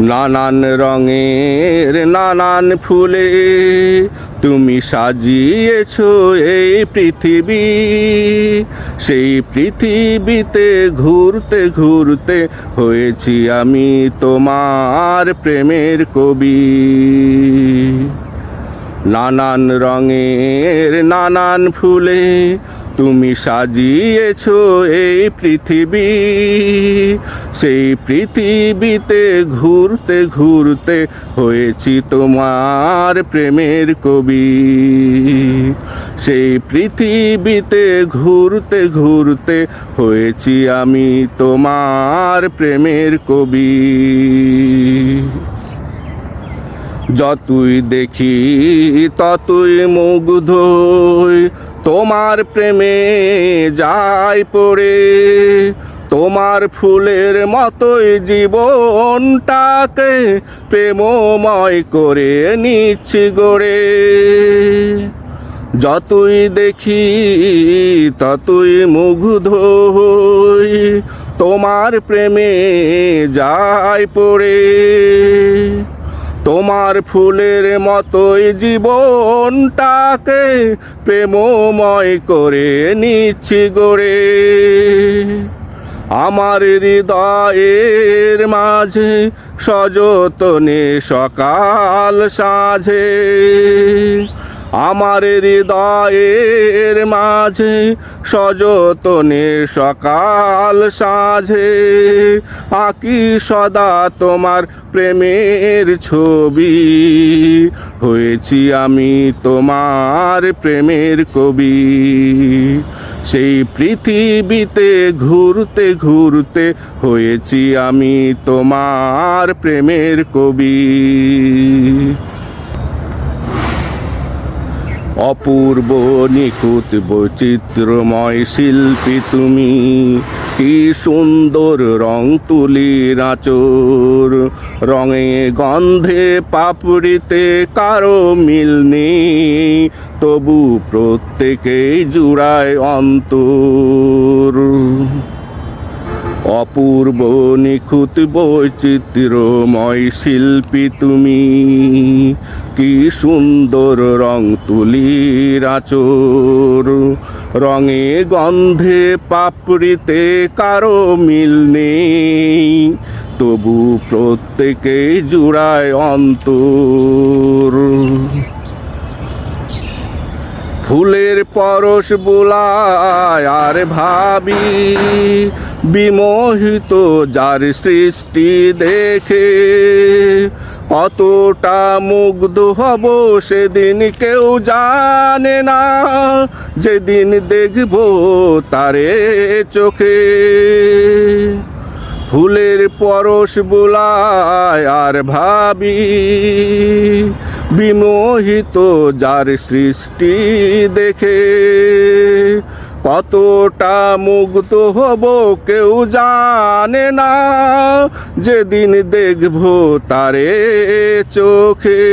নানান রঙের, নানান ফুলে তুমি সাজিয়েছ এই পৃথিবী। সেই পৃথিবীতে ঘুরতে ঘুরতে হয়েছি আমি তোমার প্রেমের কবি। নানান রঙের, নানান ফুলে তুমি সাজিয়েছ এই পৃথিবী, সেই পৃথিবীতে ঘুরতে ঘুরতে হয়েছি তোমার প্রেমের কবি। সেই পৃথিবীতে ঘুরতে ঘুরতে হয়েছি আমি তোমার প্রেমের কবি। যতই দেখি, ততই মুগ্ধ তোমার প্রেমে যাই পড়ে, তোমার ফুলের মতোই জীবনটাকে প্রেমময় করে নিচ্ছি গড়ে। যতই দেখি, ততই মুগ্ধ তোমার প্রেমে যাই পড়ে। তোমার ফুলের মতোই জীবনটাকে প্রেমময় করে নিচ্ছি গড়ে আমার হৃদয়ের মাঝে সযতনে সকাল সাঝে। আমার হৃদয়ের মাঝে সযতনে সকাল সাঝে। আঁকি সদা তোমার প্রেমের ছবি। হয়েছি আমি তোমার প্রেমের কবি। সেই পৃথিবীতে ঘুরতে ঘুরতে হয়েছি আমি তোমার প্রেমের কবি। অপূর্ব নিখুঁত বৈচিত্র্যময় শিল্পী তুমি। কি সুন্দর রং তুলি আচর রঙে গন্ধে পাপড়িতে কারও মিল নেই। তবু প্রত্যেকেই জুড়ায় অন্তর। অপূর্ব নিখুঁত বৈচিত্র্যময় শিল্পী তুমি। কি সুন্দর রং তুলির আচর। রঙে গন্ধে পাপড়িতে কারও মিল নেই। তবু প্রত্যেকেই জুড়ায় অন্তর। ফুলের পরশ বোলায় আর ভাবি বিমোহিত যার সৃষ্টি দেখে কতটা মুগ্ধ হব সেদিন কেউ জানে না। যেদিন দেখব তারে চোখে ফুলের পরশ বোলায় আর ভাবি বিমোহিত যার সৃষ্টি দেখে কতটা মুগ্ধ হব কেউ জানে না। যেদিন দেখব তারে চোখে,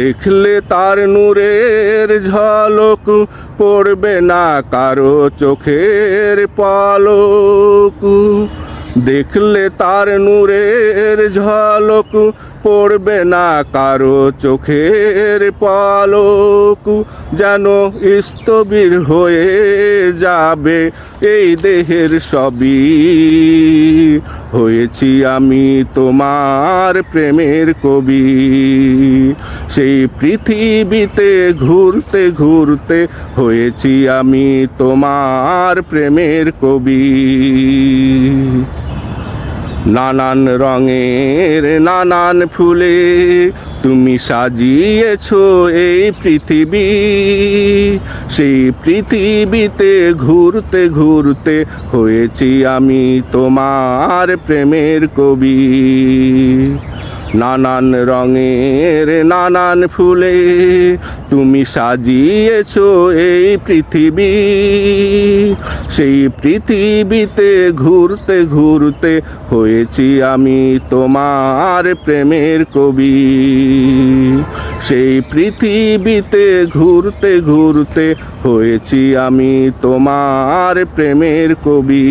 দেখলে তার নূরের ঝলক পড়বে না কারও চোখের পালক। দেখলে তার নূরের ঝলক পড়বে না কারও চোখের পলক, যেন স্থবির হয়ে যাবে এই দেহের সবই। হয়েছি আমি তোমার প্রেমের কবি। সেই পৃথিবীতে ঘুরতে ঘুরতে হয়েছি আমি তোমার প্রেমের কবি। নানান রঙের নানান ফুলে তুমি সাজিয়েছ এই পৃথিবী। সেই পৃথিবীতে ঘুরতে ঘুরতে হয়েছি আমি তোমার প্রেমের কবি। নানান রঙের, নানান ফুলে তুমি সাজিয়েছ এই পৃথিবী। সেই পৃথিবীতে ঘুরতে ঘুরতে হয়েছি আমি তোমার প্রেমের কবি। সেই পৃথিবীতে ঘুরতে ঘুরতে হয়েছি আমি তোমার প্রেমের কবি।